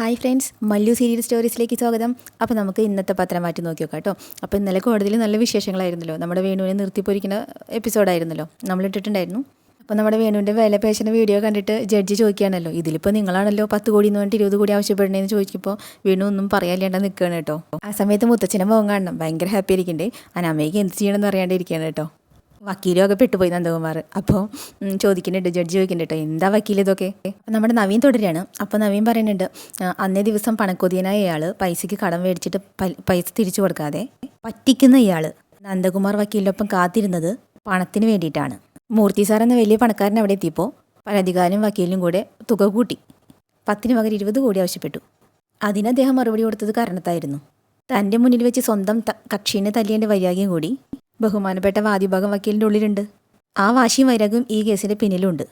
Hi friends Mallu serial സ്റ്റോറീസിലേക്ക് സ്വാഗതം. അപ്പോൾ നമുക്ക് ഇന്നത്തെ പത്രം മാറ്റി നോക്കി നോക്കാം കേട്ടോ. അപ്പോൾ ഇന്നലെ കോടതിയിൽ നല്ല വിശേഷങ്ങളായിരുന്നല്ലോ. നമ്മുടെ വേണുവിനെ നിർത്തിപ്പോയിരിക്കുന്ന എപ്പിസോഡായിരുന്നല്ലോ. നമ്മൾ ഇട്ടിട്ടുണ്ടായിരുന്നു. അപ്പോൾ നമ്മുടെ വേണുവിന്റെ വില പേശുന്ന വീഡിയോ കണ്ടിട്ട് ജഡ്ജി ചോദിക്കുകയാണല്ലോ ഇതിലിപ്പോൾ നിങ്ങളാണല്ലോ പത്ത് കോടി എന്ന് പറഞ്ഞിട്ട് ഇരുപത് കോടി ആവശ്യപ്പെടണേന്ന് ചോദിക്കുമ്പോൾ വേണു ഒന്നും പറയാനില്ലാണ്ട് നിൽക്കുകയാണ് കേട്ടോ. ആ സമയത്ത് മുത്തച്ഛനെ മുഖം കാണണം. ഭയങ്കര ഹാപ്പി ആയിരിക്കണ്ടേ. അനാമയ്ക്ക് എന്ത് ചെയ്യണമെന്ന് അറിയാണ്ടിരിക്കുകയാണ് കേട്ടോ. വക്കീലും ഒക്കെ പെട്ടുപോയി നന്ദകുമാർ. അപ്പോൾ ചോദിക്കുന്നുണ്ട് ജഡ്ജി ചോദിക്കുന്നുണ്ട് കേട്ടോ എന്താ വക്കീൽ ഇതൊക്കെ? നമ്മുടെ നവീൻ തുടരുകയാണ്. അപ്പോൾ നവീൻ പറയുന്നുണ്ട് അന്നേ ദിവസം പണക്കൊതിയനായ ഇയാൾ പൈസയ്ക്ക് കടം മേടിച്ചിട്ട് പൈസ തിരിച്ചു കൊടുക്കാതെ പറ്റിക്കുന്ന ഇയാൾ നന്ദകുമാർ വക്കീലിനൊപ്പം കാത്തിരുന്നത് പണത്തിന് വേണ്ടിയിട്ടാണ്. മൂർത്തി സാർ എന്ന വലിയ പണക്കാരൻ അവിടെ എത്തിയപ്പോൾ പരാതിക്കാരനും വക്കീലിനും കൂടെ തുക കൂട്ടി. പത്തിന് പകരം ഇരുപത് കോടി ആവശ്യപ്പെട്ടു. അതിന് അദ്ദേഹം മറുപടി കൊടുത്തത് കാരണത്തായിരുന്നു. തന്റെ മുന്നിൽ വെച്ച് സ്വന്തം കക്ഷീനെ തല്ലിയതിന്റെ വൈരാഗ്യം കൂടി ബഹുമാനപ്പെട്ട വാദിഭാഗം വക്കീലിന്റെ ഉള്ളിലുണ്ട്. ആ വാശിയും വൈരാഗ്യവും ഈ കേസിന്റെ പിന്നിലുണ്ട്.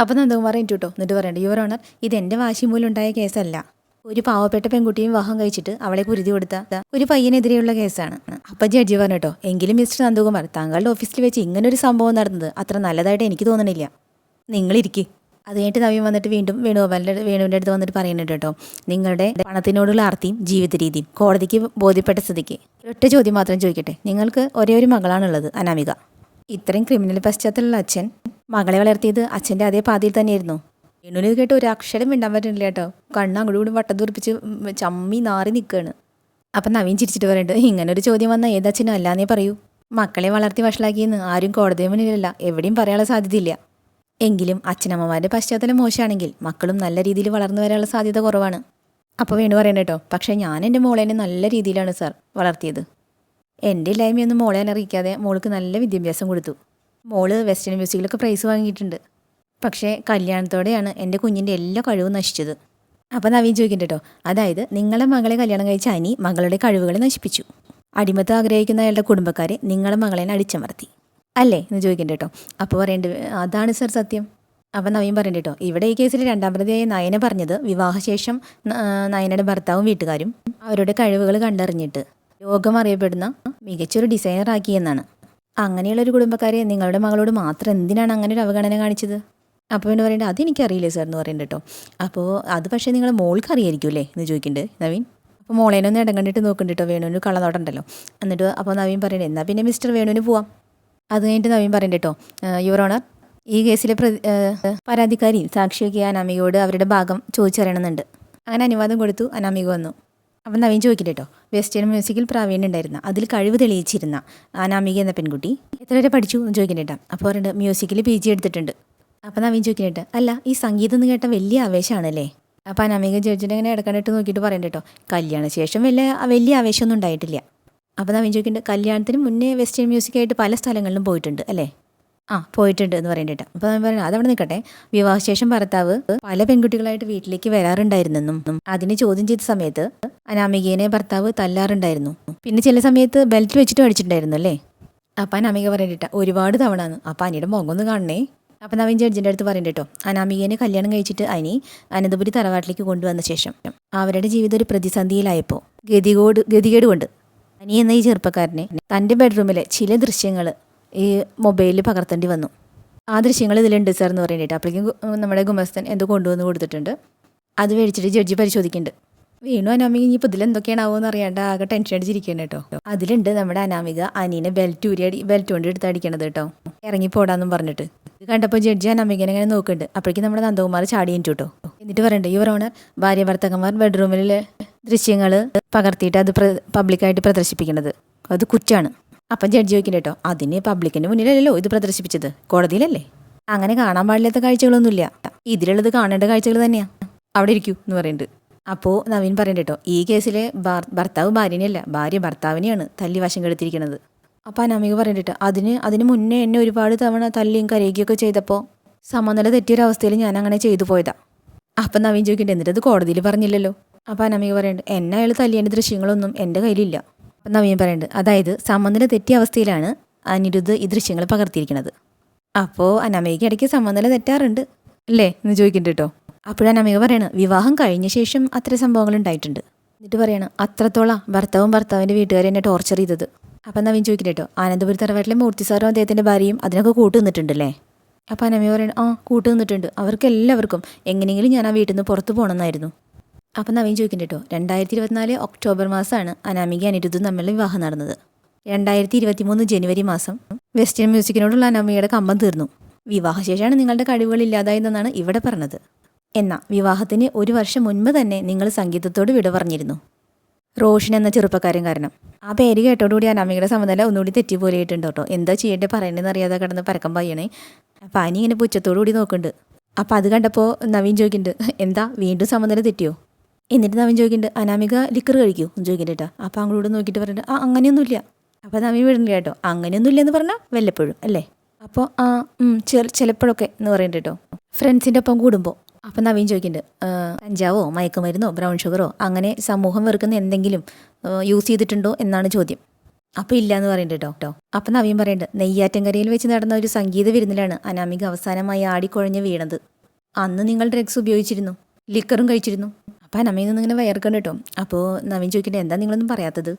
അപ്പം നന്ദകുമാർ എനിക്ക് കേട്ടോ എന്നിട്ട് പറയണ്ട. യുവർ ഓണർ ഇത് എന്റെ വാശി മൂലം ഉണ്ടായ കേസല്ല. ഒരു പാവപ്പെട്ട പെൺകുട്ടിയും വിവാഹം കഴിച്ചിട്ട് അവളെ കുരുതി കൊടുത്ത ഒരു പയ്യനെതിരെയുള്ള കേസാണ്. അപ്പം ജഡ്ജി പറഞ്ഞു കേട്ടോ എങ്കിലും മിസ്റ്റർ നന്ദകുമാർ താങ്കളുടെ ഓഫീസിൽ വെച്ച് ഇങ്ങനൊരു സംഭവം നടന്നത് അത്ര നല്ലതായിട്ട് എനിക്ക് തോന്നണില്ല. നിങ്ങളിരിക്കെ. അത് കഴിഞ്ഞിട്ട് നവീൻ വന്നിട്ട് വീണ്ടും വേണുഗോപാലിന്റെ വേണുവിന്റെ അടുത്ത് വന്നിട്ട് പറയുന്നുണ്ട് കേട്ടോ. നിങ്ങളുടെ പണത്തിനോടുള്ള ആർത്തിയും ജീവിത രീതിയും കോടതിക്ക് ബോധ്യപ്പെട്ട സ്ഥിതിക്ക്. ഒറ്റ ചോദ്യം മാത്രം ചോദിക്കട്ടെ. നിങ്ങൾക്ക് ഒരേ ഒരു മകളാണുള്ളത് അനാമിക. ഇത്രയും ക്രിമിനൽ പശ്ചാത്തലമുള്ള അച്ഛൻ മകളെ വളർത്തിയത് അച്ഛന്റെ അതേ പാതിയിൽ തന്നെയായിരുന്നു. വേണുവിന് ഇത് കേട്ട് ഒരു അക്ഷരം മിണ്ടാൻ പറ്റുന്നില്ല കേട്ടോ. കണ്ണ് അങ്ങോട്ടും കൂടി വട്ടം തുറപ്പിച്ച് ചമ്മി നാറി നിൽക്കുകയാണ് അപ്പം നവീൻ ചിരിച്ചിട്ട് പറയുന്നുണ്ട് ഇങ്ങനെ ഒരു ചോദ്യം വന്നാൽ ഏതച്ഛനും അല്ലാന്നേ പറയൂ. മക്കളെ വളർത്തി വഷളാക്കിയെന്ന് ആരും കോടതി മുന്നിലല്ല എവിടെയും പറയാനുള്ള സാധ്യതയില്ല. എങ്കിലും അച്ഛനമ്മമാരുടെ പശ്ചാത്തലം മോശമാണെങ്കിൽ മക്കളും നല്ല രീതിയിൽ വളർന്നു വരാനുള്ള സാധ്യത കുറവാണ്. അപ്പോൾ വേണു പറയണ്ട കേട്ടോ. പക്ഷേ ഞാൻ എന്റെ മോളേനെ നല്ല രീതിയിലാണ് സാർ വളർത്തിയത്. എന്റെ ഇല്ലായ്മയൊന്നും മോളെ അറിയിക്കാതെ മോൾക്ക് നല്ല വിദ്യാഭ്യാസം കൊടുത്തു. മോൾ വെസ്റ്റേൺ മ്യൂസിക്കിലൊക്കെ പ്രൈസ് വാങ്ങിയിട്ടുണ്ട്. പക്ഷേ കല്യാണത്തോടെയാണ് എന്റെ കുഞ്ഞിന്റെ എല്ലാ കഴിവും നശിച്ചത്. അപ്പോൾ നവീൻ ചോദിക്കണ്ട കേട്ടോ. അതായത് നിങ്ങളെ മകളെ കല്യാണം കഴിച്ച അനി മകളുടെ കഴിവുകളെ നശിപ്പിച്ചു. അടിമത്തം ആഗ്രഹിക്കുന്ന അയാളുടെ കുടുംബക്കാരെ നിങ്ങളെ മകളെ അടിച്ചമർത്തി. അല്ലേ? എന്ന് ചോദിക്കണ്ട കേട്ടോ അപ്പോൾ പറയേണ്ടത് അതാണ് സർ സത്യം? അപ്പം നവീൻ പറയണ്ട കേട്ടോ ഇവിടെ ഈ കേസിൽ രണ്ടാം പ്രതിയായ നയന പറഞ്ഞത് വിവാഹശേഷം നയനയുടെ ഭർത്താവും വീട്ടുകാരും അവരുടെ കഴിവുകൾ കണ്ടറിഞ്ഞിട്ട് ലോകം അറിയപ്പെടുന്ന മികച്ചൊരു ഡിസൈനർ ആക്കിയെന്നാണ് അങ്ങനെയുള്ള ഒരു കുടുംബക്കാരെ നിങ്ങളുടെ മകളോട് മാത്രം എന്തിനാണ് അങ്ങനെ ഒരു അവഗണന കാണിച്ചത്? അപ്പോൾ പിന്നെ പറയേണ്ടത് അതെനിക്കറിയില്ലേ സാർ എന്ന് പറയുന്നുണ്ട് കേട്ടോ അപ്പോൾ അത് പക്ഷേ നിങ്ങൾ മോൾക്ക് അറിയായിരിക്കുമല്ലേ എന്ന് ചോദിക്കുന്നുണ്ട് നവീൻ. അപ്പോൾ മോളേനെ ഒന്ന് ഇടം കണ്ടിട്ട് നോക്കുന്നുണ്ട് കേട്ടോ വേണുവിന് കള്ളനോട്ടുണ്ടല്ലോ. എന്നിട്ട് അപ്പോൾ നവീൻ പറയണ്ടേ എന്നാൽ പിന്നെ മിസ്റ്റർ വേണുവിന് പോവാം. അത് കഴിഞ്ഞിട്ട് നവീൻ പറയണ്ട കേട്ടോ യുവർ ഓണർ ഈ കേസിലെ പ്രതി പരാതിക്കാരി സാക്ഷിയൊക്കെ അനാമികയോട് അവരുടെ ഭാഗം ചോദിച്ചറിയണമെന്നുണ്ട്. അങ്ങനെ അനുവാദം കൊടുത്തു അനാമിക വന്നു. അപ്പം നവീൻ ചോദിക്കട്ടെ കേട്ടോ വെസ്റ്റേൺ മ്യൂസിക്കിൽ പ്രാവീണ്യം ഉണ്ടായിരുന്ന അതിൽ കഴിവ് തെളിയിച്ചിരുന്ന അനാമിക എന്ന പെൺകുട്ടി എത്ര വരെ പഠിച്ചു എന്ന് ചോദിക്കണ്ടേട്ടാ അപ്പോൾ പറയുന്നത് മ്യൂസിക്കിൽ പി ജി എടുത്തിട്ടുണ്ട്. അപ്പം നവീൻ ചോദിക്കണ്ടേട്ടാ അല്ല ഈ സംഗീതം എന്ന് കേട്ട വലിയ ആവേശമാണല്ലേ അപ്പം അനാമിക ചോദിച്ചിട്ട് ഇങ്ങനെ ഇടക്കണ്ടിട്ട് നോക്കിയിട്ട് പറയണ്ട കേട്ടോ കല്യാണ ശേഷം വലിയ വലിയ ആവേശമൊന്നും ഉണ്ടായിട്ടില്ല. അപ്പോൾ നവീൻ ചോദിക്കുന്നുണ്ട് കല്യാണത്തിന് മുന്നേ വെസ്റ്റേൺ മ്യൂസിക്കായിട്ട് പല സ്ഥലങ്ങളിലും പോയിട്ടുണ്ട് അല്ലേ? ആ പോയിട്ടുണ്ട് എന്ന് പറയണ്ടേട്ടാ. അപ്പോൾ ഞാൻ പറയുന്നത് അതവിടെ നിൽക്കട്ടെ വിവാഹശേഷം ഭർത്താവ് പല പെൺകുട്ടികളായിട്ട് വീട്ടിലേക്ക് വരാറുണ്ടായിരുന്നെന്നും അതിനെ ചോദ്യം ചെയ്ത സമയത്ത് അനാമികേനെ ഭർത്താവ് തല്ലാറുണ്ടായിരുന്നു. പിന്നെ ചില സമയത്ത് ബെൽറ്റ് വെച്ചിട്ട് അടിച്ചിട്ടുണ്ടായിരുന്നു അല്ലേ? അപ്പം അനാമിക പറയണ്ടേട്ടാ ഒരുപാട് തവണ അപ്പം അനിയുടെ മുഖം കാണണേ. അപ്പം നവീൻ ജഡ്ജിന്റെ അടുത്ത് പറയണ്ട കേട്ടോ അനാമികേനെ കല്യാണം കഴിച്ചിട്ട് അനി അനന്തപുരി തറവാട്ടിലേക്ക് കൊണ്ടുവന്ന ശേഷം അവരുടെ ജീവിതം ഒരു പ്രതിസന്ധിയിലായപ്പോൾ ഗതികോട് ഗതികേട് കൊണ്ട് അനി എന്ന ഈ ചെറുപ്പക്കാരനെ തന്റെ ബെഡ്റൂമിലെ ചില ദൃശ്യങ്ങൾ ഈ മൊബൈലിൽ പകർത്തേണ്ടി വന്നു. ആ ദൃശ്യങ്ങൾ ഇതിലുണ്ട് സാർ എന്ന് പറയണ്ടിട്ട് അപ്പോഴേക്കും നമ്മുടെ ഗുമസ്തൻ എന്തോ കൊണ്ടുവന്ന് കൊടുത്തിട്ടുണ്ട്. അത് മേടിച്ചിട്ട് ജഡ്ജി പരിശോധിക്കുന്നുണ്ട്. വീണു അനാമിക എന്തൊക്കെയാണ് ആവുമെന്ന് അറിയാണ്ട് ആകെ ടെൻഷൻ അടിച്ചിരിക്കുകയാണ് കേട്ടോ. അതിലുണ്ട് നമ്മുടെ അനാമിക അനീനെ ബെൽറ്റ് ഊരി അടി ബെൽറ്റ് കൊണ്ട് എടുത്ത് അടിക്കണത് കേട്ടോ. ഇറങ്ങിപ്പോടാന്നും പറഞ്ഞിട്ട്. ഇത് കണ്ടപ്പോൾ ജഡ്ജി അനാമികനെ ഇങ്ങനെ നോക്കുന്നുണ്ട്. അപ്പോഴേക്കും നമ്മുടെ നന്ദകുമാർ ചാടി എനിക്ക് കേട്ടോ. എന്നിട്ട് പറയണ്ടേ ഈ ഓണർ ഭാര്യ ഭർത്തകന്മാർ ബെഡ്റൂമിലെ ദൃശ്യങ്ങൾ പകർത്തിയിട്ട് അത് പബ്ലിക്കായിട്ട് പ്രദർശിപ്പിക്കണത്. അത് കുറ്റാണ്. അപ്പം ജഡ്ജി ചോദിക്കണ്ട കേട്ടോ അതിന് പബ്ലിക്കിന്റെ മുന്നിലല്ലല്ലോ ഇത് പ്രദർശിപ്പിച്ചത്? കോടതിയിലല്ലേ? അങ്ങനെ കാണാൻ പാടില്ലാത്ത കാഴ്ചകളൊന്നുമില്ല. ഇതിലുള്ളത് കാണേണ്ട കാഴ്ചകൾ തന്നെയാണ് അവിടെ ഇരിക്കൂ എന്ന് പറയുന്നുണ്ട് അപ്പോൾ നവീൻ പറയണ്ട കേട്ടോ ഈ കേസിൽ ഭാർ- ഭർത്താവ് ഭാര്യനെയല്ല ഭാര്യ ഭർത്താവിനെയാണ് തല്ലി വശം കെടുത്തിരിക്കുന്നത് അപ്പോൾ അനാമിക പറയണ്ടിട്ട് അതിന് അതിന് മുന്നേ എന്നെ ഒരുപാട് തവണ തല്ലിയും കരയുകയൊക്കെ ചെയ്തപ്പോൾ സമനില തെറ്റിയൊരവസ്ഥയിൽ ഞാൻ അങ്ങനെ ചെയ്തു പോയതാ. അപ്പം നവീൻ ചോദിക്കട്ടെ എന്നിട്ട് അത് കോടതിയിൽ പറഞ്ഞില്ലല്ലോ. അപ്പം അനാമിക പറയുന്നുണ്ട് എന്നെ അയാൾ തല്ലിയേണ്ട ദൃശ്യങ്ങളൊന്നും എന്റെ കയ്യിലില്ല. അപ്പം നവീൻ പറയുന്നുണ്ട് അതായത് സമനില തെറ്റിയ അവസ്ഥയിലാണ് അനിരുദ്ധ് ഈ ദൃശ്യങ്ങൾ പകർത്തിയിരിക്കുന്നത് അപ്പോൾ അനാമികയ്ക്ക് ഇടയ്ക്ക് സമനില തെറ്റാറുണ്ട്. അല്ലേ? എന്ന് ചോദിക്കുന്നുണ്ട് കേട്ടോ അപ്പോഴാണ് അനാമിക പറയണ വിവാഹം കഴിഞ്ഞ ശേഷം അത്ര സംഭവങ്ങൾ ഉണ്ടായിട്ടുണ്ട്. എന്നിട്ട് പറയണം അത്രത്തോളം ഭർത്താവും ഭർത്താവിന്റെ വീട്ടുകാരും എന്നെ ടോർച്ചർ ചെയ്തത്. അപ്പം നവീൻ ചോദിക്കട്ടെ കേട്ടോ ആനന്ദപുരി തറവാട്ടിലെ മൂർത്തി സാറും അദ്ദേഹത്തിന്റെ ഭാര്യയും അതിനൊക്കെ കൂട്ടു നിന്നിട്ടുണ്ടല്ലേ? അപ്പം അനമി പറയണ ആ കൂട്ടു നിന്നിട്ടുണ്ട്. അവർക്ക് എല്ലാവർക്കും. എങ്ങനെയെങ്കിലും ഞാൻ ആ വീട്ടിൽ നിന്ന് പുറത്ത് പോകണമെന്നായിരുന്നു. അപ്പം നവീൻ ചോദിക്കുന്നുണ്ട് കേട്ടോ രണ്ടായിരത്തി ഇരുപത്തിനാല് ഒക്ടോബർ മാസമാണ് അനാമിക അനിരുദ്ധും തമ്മിലുള്ള വിവാഹം നടന്നത്. രണ്ടായിരത്തി ഇരുപത്തി മൂന്ന് ജനുവരി മാസം വെസ്റ്റേൺ മ്യൂസിക്കിനോടുള്ള അനാമികയുടെ കമ്പം തീർന്നു. വിവാഹശേഷമാണ് നിങ്ങളുടെ കഴിവുകൾ ഇല്ലാതായതെന്നാണ് ഇവിടെ പറഞ്ഞത്. എന്നാൽ വിവാഹത്തിന് ഒരു വർഷം മുൻപ് തന്നെ നിങ്ങൾ സംഗീതത്തോട് വിട പറഞ്ഞിരുന്നു. റോഷൻ എന്ന ചെറുപ്പക്കാരൻ കാരണം. ആ പേര് കേട്ടോടുകൂടി അനാമികയുടെ സമനില ഒന്നുകൂടി തെറ്റിപ്പോലെയിട്ടുണ്ട് കേട്ടോ. എന്താ ചെയ്യേണ്ടത് പറയണ്ടെന്ന് അറിയാതെ കിടന്ന് പരക്കം പയ്യണേ അപ്പം അനി ഇങ്ങനെ പുച്ഛത്തോടു കൂടി നോക്കുന്നുണ്ട്. അപ്പം അത് കണ്ടപ്പോൾ നവീൻ ചോദിക്കുന്നുണ്ട് എന്താ വീണ്ടും സമനില തെറ്റിയോ? എന്നിട്ട് നവീൻ ചോദിക്കുന്നുണ്ട് അനാമിക ലിക്കർ കഴിക്കൂ എന്ന് ചോദിക്കുന്നുണ്ട് കേട്ടോ. അപ്പം അങ്ങോട്ട് നോക്കിയിട്ട് പറഞ്ഞിട്ട് ആ അങ്ങനെയൊന്നുമില്ല. അപ്പോൾ നവീൻ വിടുന്നില്ല കേട്ടോ. അങ്ങനെയൊന്നുമില്ല എന്ന് പറഞ്ഞാൽ വല്ലപ്പോഴും അല്ലേ? അപ്പോൾ ആ ചിലപ്പോഴൊക്കെ എന്ന് പറയുന്നുണ്ട് കേട്ടോ. ഫ്രണ്ട്സിന്റെ ഒപ്പം കൂടുമ്പോൾ അപ്പം നവീൻ ചോദിക്കുന്നുണ്ട് "ആ, കഞ്ചാവോ മയക്കുമരുന്നോ ബ്രൗൺ ഷുഗറോ അങ്ങനെ സമൂഹം വെറുക്കുന്ന എന്തെങ്കിലും യൂസ് ചെയ്തിട്ടുണ്ടോ എന്നാണ് ചോദ്യം. അപ്പൊ ഇല്ല എന്ന് പറയുന്നുണ്ട് ഡോക്ടോ അപ്പൊ നവീൻ പറയുന്നുണ്ട് നെയ്യാറ്റങ്കരയിൽ വെച്ച് നടന്ന ഒരു സംഗീത വിരുന്നിലാണ് അനാമിക അവസാനമായി ആടിക്കുഴഞ്ഞ് വീണത്. അന്ന് നിങ്ങൾ ഡ്രഗ്സ് ഉപയോഗിച്ചിരുന്നു ലിക്കറും കഴിച്ചിരുന്നു. അപ്പം അനാമിക നിന്ന് ഇങ്ങനെ വയർക്കണ്ട് കേട്ടോ. അപ്പോൾ നവീൻ ചോദിക്കുന്നുണ്ട് എന്താ നിങ്ങളൊന്നും പറയാത്തത്?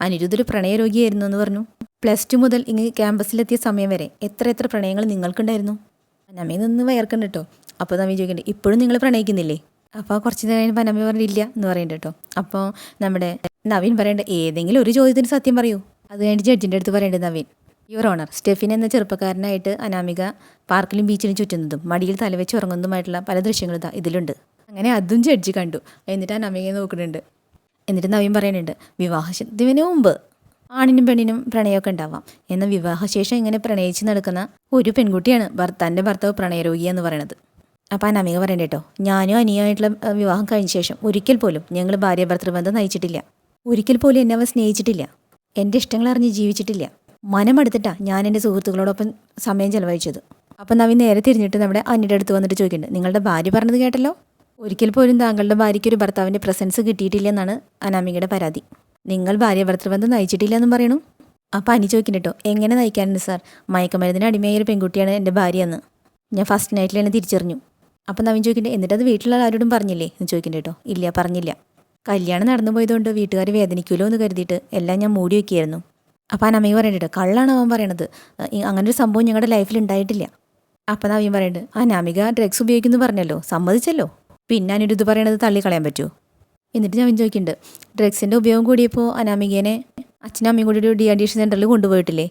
അനിരുദ്ധ ഒരു പ്രണയരോഗിയായിരുന്നു എന്ന് പറഞ്ഞു. പ്ലസ് ടു മുതൽ ഇങ്ങ് ക്യാമ്പസിലെത്തിയ സമയം വരെ എത്ര എത്ര പ്രണയങ്ങൾ നിങ്ങൾക്കുണ്ടായിരുന്നു? അനാമിയിൽ നിന്ന് വയർക്കണ്ട് കേട്ടോ. അപ്പോൾ നവീൻ ചോദിക്കേണ്ടത് ഇപ്പോഴും നിങ്ങൾ പ്രണയിക്കുന്നില്ലേ? അപ്പോൾ കുറച്ച് നേരം കഴിഞ്ഞപ്പോൾ പറഞ്ഞില്ല എന്ന് പറയുന്നുണ്ട് കേട്ടോ. അപ്പോൾ നമ്മുടെ നവീൻ പറയേണ്ട ഏതെങ്കിലും ഒരു ചോദ്യത്തിന് സത്യം പറയൂ. അത് കഴിഞ്ഞ് ജഡ്ജിന്റെ അടുത്ത് പറയേണ്ടത് നവീൻ യുവർ ഓണർ സ്റ്റെഫിൻ എന്ന ചെറുപ്പക്കാരനായിട്ട് അനാമിക പാർക്കിലും ബീച്ചിലും ചുറ്റുന്നതും മടിയിൽ തലവെച്ച് ഉറങ്ങുന്നതുമായിട്ടുള്ള പല ദൃശ്യങ്ങളും ഇതാ ഇതിലുണ്ട്. അങ്ങനെ അതും ജഡ്ജി കണ്ടു. എന്നിട്ട് അനാമികയെ നോക്കുന്നുണ്ട് എന്നിട്ട് നവീൻ പറയുന്നുണ്ട് വിവാഹത്തിന് മുമ്പ് ആണിനും പെണ്ണിനും പ്രണയമൊക്കെ ഉണ്ടാവാം. എന്നാൽ വിവാഹശേഷം ഇങ്ങനെ പ്രണയിച്ച് നടക്കുന്ന ഒരു പെൺകുട്ടിയാണ് ഭർത്താന്റെ തന്റെ ഭർത്താവ് പ്രണയരോഗിയെന്ന് പറയണത്. അപ്പം ആ പറയണ്ട കേട്ടോ ഞാനും അനിയായിട്ടുള്ള വിവാഹം കഴിഞ്ഞ ശേഷം ഒരിക്കൽ പോലും ഞങ്ങൾ ഭാര്യ ഭർത്തൃബന്ധം നയിച്ചിട്ടില്ല. ഒരിക്കൽ പോലും എന്നെ അവൻ സ്നേഹിച്ചിട്ടില്ല. എന്റെ ഇഷ്ടങ്ങൾ അറിഞ്ഞ് ജീവിച്ചിട്ടില്ല. മനമെടുത്തിട്ടാ ഞാൻ എന്റെ സുഹൃത്തുക്കളോടൊപ്പം സമയം ചെലവഴിച്ചത്. അപ്പം നവി നേരെ തിരിഞ്ഞിട്ട് നമ്മുടെ അനിയുടെ അടുത്ത് വന്നിട്ട് ചോദിക്കുന്നുണ്ട് നിങ്ങളുടെ ഭാര്യ പറഞ്ഞത് കേട്ടല്ലോ? ഒരിക്കൽ പോലും താങ്കളുടെ ഭാര്യയ്ക്ക് ഒരു ഭർത്താവിന്റെ പ്രസൻസ് കിട്ടിയിട്ടില്ല എന്നാണ് അനാമികയുടെ പരാതി. നിങ്ങൾ ഭാര്യ ഭർത്തൃബന്ധം നയിച്ചിട്ടില്ല എന്നും പറയണു. അപ്പം അനി ചോദിക്കുന്നുണ്ട് കേട്ടോ എങ്ങനെ നയിക്കാനുണ്ട് സാർ? മയക്കമരുന്നിന് അടിമയായ ഒരു പെൺകുട്ടിയാണ് എന്റെ ഭാര്യ എന്ന് ഞാൻ ഫസ്റ്റ് നൈറ്റിൽ തന്നെ തിരിച്ചറിഞ്ഞു. അപ്പം നവീൻ ചോദിക്കേണ്ട എന്നിട്ട് അത് വീട്ടിലുള്ള ആരോടും പറഞ്ഞില്ലേ? എന്ന് ചോദിക്കുന്നുണ്ട് കേട്ടോ ഇല്ല പറഞ്ഞില്ല. കല്യാണം നടന്നു പോയതുകൊണ്ട് വീട്ടുകാർ വേദനിക്കുമല്ലോ എന്ന് കരുതിയിട്ട് എല്ലാം ഞാൻ മൂടി വയ്ക്കുകയായിരുന്നു അപ്പം ആ നമീൻ പറയണ്ടോ കള്ളാണ് അവൻ പറയണത്? അങ്ങനൊരു അങ്ങനെ ഒരു സംഭവം ഞങ്ങളുടെ ലൈഫിൽ ഉണ്ടായിട്ടില്ല. അപ്പം നവീൻ പറയുന്നുണ്ട് ആ നാമിക ഡ്രഗ്സ് ഉപയോഗിക്കുന്നു പറഞ്ഞല്ലോ സമ്മതിച്ചല്ലോ? പിന്നെ അനിരുദ്ധ പറയണത് തള്ളിക്കളയാൻ പറ്റുമോ എന്നിട്ട് ഞാൻ ചോദിക്കുന്നുണ്ട് ഡ്രഗ്സിന്റെ ഉപയോഗം കൂടിയപ്പോൾ അനാമികേനെ അച്ഛനും അമ്മയും കൂടി ഒരു ഡി അഡീഷൻ സെന്ററിൽ കൊണ്ടുപോയിട്ടില്ലേ?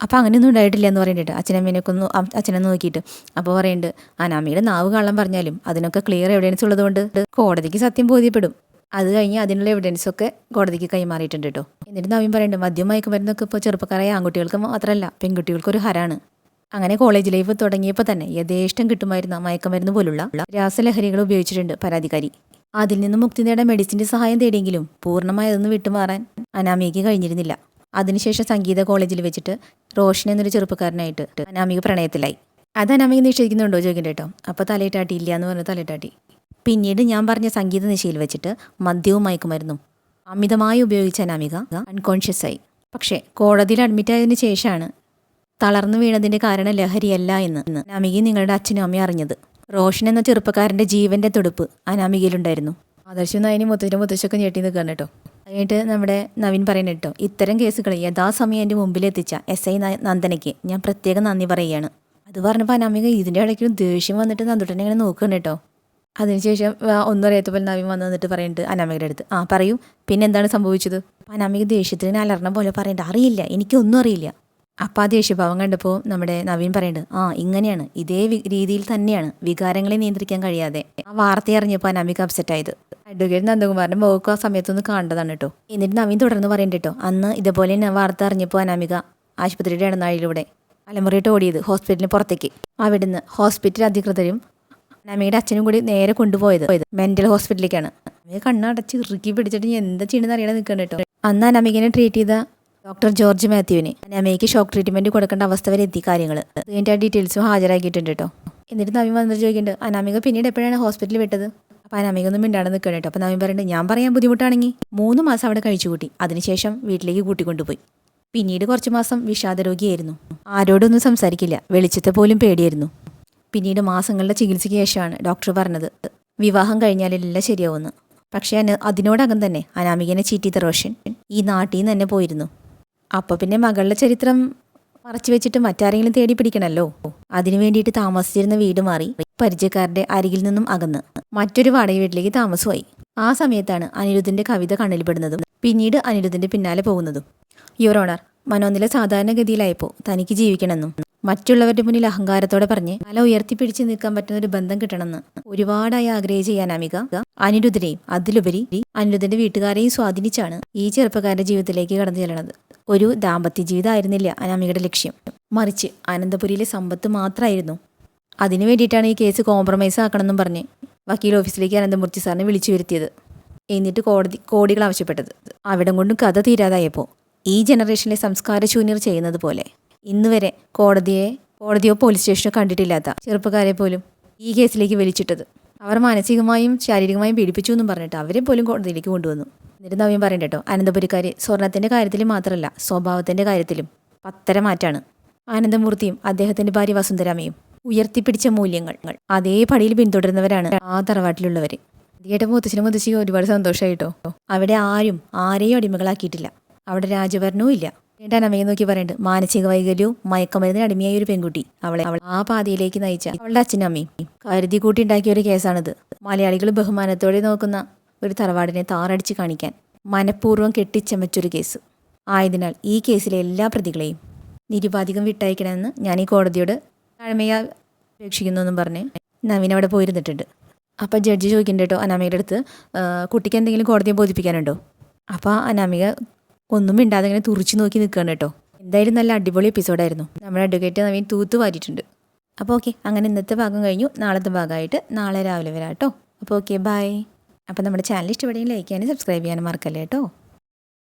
അപ്പോൾ അങ്ങനെയൊന്നും ഉണ്ടായിട്ടില്ല എന്ന് പറയുന്നുണ്ട് അച്ഛനമ്മേനൊക്കെ ഒന്ന് അച്ഛനെ നോക്കിയിട്ട്. അപ്പോൾ പറയുന്നുണ്ട് അനാമിയുടെ നാവ് കാണാൻ പറഞ്ഞാലും അതിനൊക്കെ ക്ലിയർ എവിഡൻസ് ഉള്ളതുകൊണ്ട് കോടതിക്ക് സത്യം ബോധ്യപ്പെടും. അത് കഴിഞ്ഞ് അതിനുള്ള എവിഡൻസ് ഒക്കെ കോടതിക്ക് കൈമാറിയിട്ടുണ്ട് കേട്ടോ എന്നിട്ട് നവീൻ പറയുന്നുണ്ട് മദ്യം മയക്കുമരുന്നൊക്കെ ഇപ്പോൾ ചെറുപ്പക്കാരായ ആൺകുട്ടികൾക്ക് മാത്രമല്ല പെൺകുട്ടികൾക്ക് ഒരു ഹരാണ്. അങ്ങനെ കോളേജ് ലൈഫ് തുടങ്ങിയപ്പോൾ തന്നെ യഥേഷ്ടം കിട്ടുമായിരുന്ന മയക്കമരുന്ന് പോലുള്ള രാസലഹരികൾ ഉപയോഗിച്ചിട്ടുണ്ട് പരാതിക്കാരി. അതിൽ നിന്ന് മുക്തി നേടാൻ മെഡിസിന്റെ സഹായം തേടിയെങ്കിലും പൂർണമായി അതൊന്ന് വിട്ടുമാറാൻ അനാമിയയ്ക്ക് കഴിഞ്ഞിരുന്നില്ല. അതിനുശേഷം സംഗീത കോളേജിൽ വെച്ചിട്ട് റോഷൻ എന്നൊരു ചെറുപ്പക്കാരനായിട്ട് അനാമിക പ്രണയത്തിലായി. അത് അനാമിക നിഷേധിക്കുന്നുണ്ടോ ചോദിക്കണ്ട കേട്ടോ. അപ്പോൾ തലയിട്ടാട്ടി ഇല്ല എന്ന് പറഞ്ഞ് തലയിട്ടാട്ടി. പിന്നീട് ഞാൻ പറഞ്ഞ സംഗീത നിശയിൽ വെച്ചിട്ട് മദ്യവും മയക്കുമരുന്നും അമിതമായി ഉപയോഗിച്ച അനാമിക അൺകോൺഷ്യസ് ആയി. പക്ഷേ കോടതിയിൽ അഡ്മിറ്റ് ആയതിനു ശേഷമാണ് തളർന്നു വീണതിന്റെ കാരണം ലഹരിയല്ല എന്ന് അനാമികയും നിങ്ങളുടെ അച്ഛനും അമ്മയും അറിഞ്ഞത്. റോഷൻ എന്ന ചെറുപ്പക്കാരന്റെ ജീവന്റെ തുടുപ്പ് അനാമികയിലുണ്ടായിരുന്നു. ആദർശം നായനി മുത്തച്ഛനും മുത്തശ്ശൊക്കെ ഞെട്ടി നിൽക്കാൻ കേട്ടോ. അത് കഴിഞ്ഞിട്ട് നമ്മുടെ നവീൻ പറയുന്നത് കേട്ടോ. ഇത്തരം കേസുകൾ യഥാസമയം എന്റെ മുമ്പിൽ എത്തിച്ച എസ് ഐ നന്ദനയ്ക്ക് ഞാൻ പ്രത്യേകം നന്ദി പറയുകയാണ്. അത് പറഞ്ഞപ്പോൾ അനാമിക ഇതിന്റെ ഇടയ്ക്കും ദേഷ്യം വന്നിട്ട് നന്ദുട്ടനെ ഇങ്ങനെ നോക്കുന്നുണ്ട് കേട്ടോ. അതിനുശേഷം ഒന്നും അറിയാത്ത പോലെ നവീൻ വന്ന് വന്നിട്ട് പറയുന്നുണ്ട് അനാമികയുടെ അടുത്ത്. ആ പറയൂ. പിന്നെ എന്താണ് സംഭവിച്ചത്? അനാമിക ദേഷ്യത്തിന് അലർന്ന പോലെ പറയുന്നുണ്ട്. അറിയില്ല. എനിക്കൊന്നും അറിയില്ല. അപ്പം ആ ദേഷ്യഭാവം കണ്ടപ്പോൾ നമ്മുടെ നവീൻ പറയുന്നുണ്ട് ആ ഇങ്ങനെയാണ്. ഇതേ രീതിയിൽ തന്നെയാണ്. വികാരങ്ങളെ നിയന്ത്രിക്കാൻ കഴിയാതെ. ആ വാർത്ത അറിഞ്ഞപ്പോൾ അനാമിക അപ്സെറ്റ് ആയത്. അഡ്വക്കേറ്റ് നന്ദകുമാറിന്റെ മോക്ക് ആ സമയത്തൊന്ന് കാണേണ്ടതാണ് കേട്ടോ. എന്നിട്ട് നവീൻ തുടർന്ന് പറയുന്നുണ്ട് കേട്ടോ അന്ന് ഇതേപോലെ തന്നെ വാർത്ത അറിഞ്ഞപ്പോൾ അനാമിക ആശുപത്രിയുടെ ഇടനാഴിയിലൂടെ അലമുറയിട്ട് ഓടിയത് ഹോസ്പിറ്റലിന് പുറത്തേക്ക്. അവിടുന്ന് ഹോസ്പിറ്റൽ അധികൃതരും അനാമികയുടെ അച്ഛനും കൂടി നേരെ കൊണ്ടുപോയത് മെന്റൽ ഹോസ്പിറ്റലിലേക്കാണ്. കണ്ണടച്ച് ഇറുക്കി പിടിച്ചിട്ട് എന്താ ചെയ്യണമെന്ന് അറിയാതെ നിൽക്കണം കേട്ടോ. അന്ന് അനാമികനെ ട്രീറ്റ് ചെയ്ത ഡോക്ടർ ജോർജ് മാത്യുവിന്. അമ്മയ്ക്ക് ഷോക്ക് ട്രീറ്റ്മെന്റ് കൊടുക്കേണ്ട അവസ്ഥ വരെ എത്തി കാര്യങ്ങൾ അതിന്റെ ആ ഡീറ്റെയിൽസും ഹാജരാക്കിയിട്ടുണ്ട് കേട്ടോ എന്നിട്ട് നവീൻ വന്നിട്ട് ചോദിക്കുന്നുണ്ട് അനാമിക പിന്നീട് എപ്പോഴാണ് ഹോസ്പിറ്റലിൽ വിട്ടത്? അപ്പോൾ അനാമിക ഒന്നും മിണ്ടാണ്ട് നിൽക്കണം കേട്ടോ അപ്പോൾ നവീൻ പറയുന്നുണ്ട് ഞാൻ പറയാൻ ബുദ്ധിമുട്ടാണെങ്കിൽ മൂന്ന് മാസം അവിടെ കഴിച്ചു കൂട്ടി. അതിനുശേഷം വീട്ടിലേക്ക് കൂട്ടിക്കൊണ്ടുപോയി. പിന്നീട് കുറച്ച് മാസം വിഷാദ രോഗിയായിരുന്നു. ആരോടൊന്നും സംസാരിക്കില്ല. വെളിച്ചത്തെ പോലും പേടിയായിരുന്നു. പിന്നീട് മാസങ്ങളുടെ ചികിത്സയ്ക്ക് ശേഷമാണ് ഡോക്ടർ പറഞ്ഞത് വിവാഹം കഴിഞ്ഞാലെല്ലാം ശരിയാവുമെന്ന്. പക്ഷേ അതിനോടകം തന്നെ അനാമികനെ ചീറ്റി റോഷൻ. ഈ നാട്ടിൽ നിന്ന് തന്നെ പോയിരുന്നു. അപ്പോൾ പിന്നെ മകളുടെ ചരിത്രം മറച്ചു വെച്ചിട്ട് മറ്റാരെങ്കിലും തേടി പിടിക്കണമല്ലോ അതിനു വേണ്ടിയിട്ട് താമസിച്ചിരുന്ന വീട് മാറി പരിചയക്കാരുടെ അരികിൽ നിന്നും അകന്ന് മറ്റൊരു വാടക വീട്ടിലേക്ക് താമസമായി. ആ സമയത്താണ് അനിരുദ്ധിന്റെ കവിത കണ്ണിൽപ്പെടുന്നതും പിന്നീട് അനിരുദ്ധിന്റെ പിന്നാലെ പോകുന്നതും. യുവർ ഓണർ മനോനില സാധാരണഗതിയിലായപ്പോൾ തനിക്ക് ജീവിക്കണമെന്നും മറ്റുള്ളവരുടെ മുന്നിൽ അഹങ്കാരത്തോടെ പറഞ്ഞ് തല ഉയർത്തിപ്പിടിച്ച് നിൽക്കാൻ പറ്റുന്ന ഒരു ബന്ധം കിട്ടണമെന്ന് ഒരുപാടായി ആഗ്രഹിച്ച ചെയ്യാൻ അനാമിക അനിരുദ്ധനെയും അതിലുപരി അനിരുദ്ധന്റെ വീട്ടുകാരെയും സ്വാധീനിച്ചാണ് ഈ ചെറുപ്പക്കാരുടെ ജീവിതത്തിലേക്ക് കടന്നു ചെല്ലണത്. ഒരു ദാമ്പത്യ ജീവിതമായിരുന്നില്ല അനാമികയുടെ ലക്ഷ്യം. മറിച്ച് അനന്തപുരിയിലെ സമ്പത്ത് മാത്രമായിരുന്നു. അതിനു വേണ്ടിയിട്ടാണ് ഈ കേസ് കോംപ്രമൈസ് ആക്കണമെന്നും പറഞ്ഞ് വക്കീൽ ഓഫീസിലേക്ക് അനന്തമൂർത്തി സാറിനെ വിളിച്ചു വരുത്തിയത്. എന്നിട്ട് കോടതി കോടികൾ ആവശ്യപ്പെട്ടത്. അവിടം കൊണ്ടും കഥ തീരാതായപ്പോൾ ഈ ജനറേഷനിലെ സംസ്കാര ശൂന്യർ ചെയ്യുന്നത് പോലെ. ഇന്ന് വരെ കോടതിയെ കോടതിയോ പോലീസ് സ്റ്റേഷനോ കണ്ടിട്ടില്ലാത്ത ചെറുപ്പക്കാരെ പോലും ഈ കേസിലേക്ക് വലിച്ചിട്ടത്. അവർ മാനസികമായും ശാരീരികമായും പീഡിപ്പിച്ചു എന്നും പറഞ്ഞിട്ട് അവരെ പോലും കോടതിയിലേക്ക് കൊണ്ടുവന്നു. എന്നിട്ട് നവ്യം പറയണ്ട കേട്ടോ. അനന്തപുരിക്കാരി സ്വർണത്തിന്റെ കാര്യത്തിൽ മാത്രമല്ല സ്വഭാവത്തിന്റെ കാര്യത്തിലും പത്തര മാറ്റാണ്. ആനന്ദമൂർത്തിയും അദ്ദേഹത്തിന്റെ ഭാര്യ വസുന്ധരാമയും ഉയർത്തിപ്പിടിച്ച മൂല്യങ്ങൾ. അതേ പടിയിൽ പിന്തുടരുന്നവരാണ് ആ തറവാട്ടിലുള്ളവർ കേട്ട മുത്തച്ഛനും മുത്തശ്ശിക്കും ഒരുപാട് സന്തോഷമായിട്ടോ അവിടെ ആരും ആരെയും അടിമകളാക്കിയിട്ടില്ല. അവിടെ രാജഭരണവും ഇല്ല. എന്നിട്ട് അമ്മയെ നോക്കി പറയുന്നുണ്ട് മാനസിക വൈകല്യവും മയക്കമരുന്നിന് അടിമയായ ഒരു പെൺകുട്ടി. അവളെ അവൾ ആ പാതയിലേക്ക് നയിച്ച അവളുടെ അച്ഛനും അമ്മയും കരുതി കൂട്ടി ഉണ്ടാക്കിയ ഒരു കേസാണിത്. മലയാളികൾ ബഹുമാനത്തോടെ നോക്കുന്ന ഒരു തറവാടിനെ താറടിച്ച് കാണിക്കാൻ മനഃപൂർവം കെട്ടിച്ചമച്ചൊരു കേസ്. ആയതിനാൽ ഈ കേസിലെ എല്ലാ പ്രതികളെയും നിരുപാധികം വിട്ടയക്കണമെന്ന് ഞാൻ ഈ കോടതിയോട് താഴ്മയ അപേക്ഷിക്കുന്നു എന്നും പറഞ്ഞ് നവീൻ അവിടെ പോയിരുന്നിട്ടുണ്ട്. അപ്പോൾ ജഡ്ജി ചോദിക്കുന്നുണ്ട് കേട്ടോ അനാമികയുടെ അടുത്ത് "ആ, കുട്ടിക്ക് എന്തെങ്കിലും കോടതിയെ ബോധിപ്പിക്കാനുണ്ടോ? അപ്പോൾ അനാമിക ഒന്നും മിണ്ടാതെ ഇങ്ങനെ തുറിച്ചു നോക്കി നിൽക്കുകയാണ് കേട്ടോ. എന്തായാലും നല്ല അടിപൊളി എപ്പിസോഡായിരുന്നു നമ്മുടെ അഡ്വക്കേറ്റ് നവീൻ തൂത്ത് വാരിയിട്ടുണ്ട്. അപ്പോൾ ഓക്കെ അങ്ങനെ ഇന്നത്തെ ഭാഗം കഴിഞ്ഞു. നാളത്തെ ഭാഗമായിട്ട് നാളെ രാവിലെ വരാം കേട്ടോ. അപ്പോൾ ഓക്കെ ബൈ അപ്പോൾ നമ്മുടെ ചാനൽ ഇഷ്ടപ്പെടുകയും ലൈക്ക് ചെയ്യാനും സബ്സ്ക്രൈബ് ചെയ്യാനും മറക്കല്ലേ കേട്ടോ?